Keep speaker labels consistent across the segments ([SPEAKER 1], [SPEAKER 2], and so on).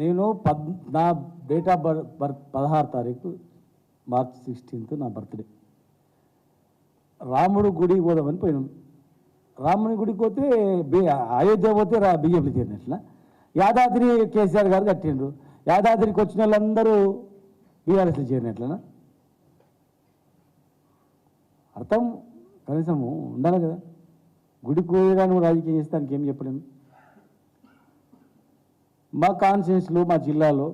[SPEAKER 1] నేను పద్ నా డేట్ ఆఫ్ బర్త్ బర్త్ పదహారు తారీఖు మార్చ్ సిక్స్టీన్త్ నా బర్త్డే. రాముడు గుడి పోదామని పోయినాం. రాముని గుడికి పోతే బి అయోధ్య పోతే రా బిజెపి చేరినట్ల యాదాద్రి కేసీఆర్ గారు కట్టిండ్రు. యాదాద్రికి వచ్చిన వాళ్ళందరూ బీఆర్ఎస్లు చేరినట్లనా అర్థం కనీసము ఉండాలి కదా. గుడికి పోయినా నువ్వు రాజకీయం చేస్తానికి ఏం చెప్పలేము మా కాన్స్టిట్యూన్స్లో మా జిల్లాలో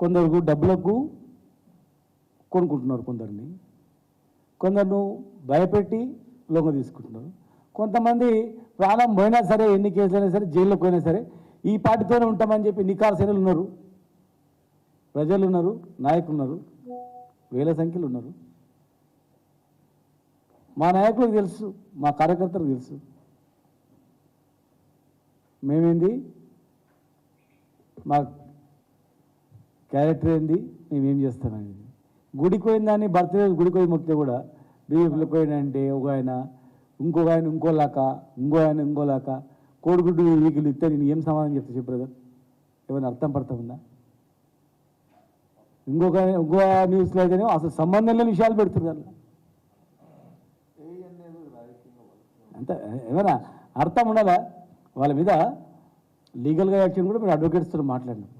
[SPEAKER 1] కొందరు డబ్బులకు కొనుక్కుంటున్నారు కొందరిని. కొందరు భయపెట్టి లొంగ తీసుకుంటున్నారు. కొంతమంది ప్రాణం పోయినా సరే ఎన్ని కేసులైనా సరే జైల్లోకి పోయినా సరే ఈ పార్టీతోనే ఉంటామని చెప్పి నికారసేనలు ఉన్నారు. ప్రజలు ఉన్నారు నాయకులు ఉన్నారు వేల సంఖ్యలో ఉన్నారు. మా నాయకులకు తెలుసు మా కార్యకర్తలకు తెలుసు. మేమేంది? మా క్యారెక్టర్ ఏంది? మేమేం చేస్తామనేది గుడికి పోయిందని బర్త్డే గుడికి పోయి మొక్కితే కూడా బీజేపీలో పోయినంటే ఒక ఆయన ఇంకొక ఆయన ఇంకోలాక ఇంకో ఆయన ఇంకోలాక కోడిగుడ్డు వీకులు ఇస్తే నేను ఏం సమాధానం చెప్తా చెప్పు బ్రదర్ ఏమైనా అర్థం పడతా ఉందా? ఇంకొక ఇంకో న్యూస్లో అయితేనే అసలు సంబంధం లేని విషయాలు పెడుతున్నారు. అంటే ఏమైనా అర్థం ఉండాలా వాళ్ళ మీద లీగల్గా యాక్షన్ కూడా మీరు అడ్వకేట్స్తో మాట్లాడినాం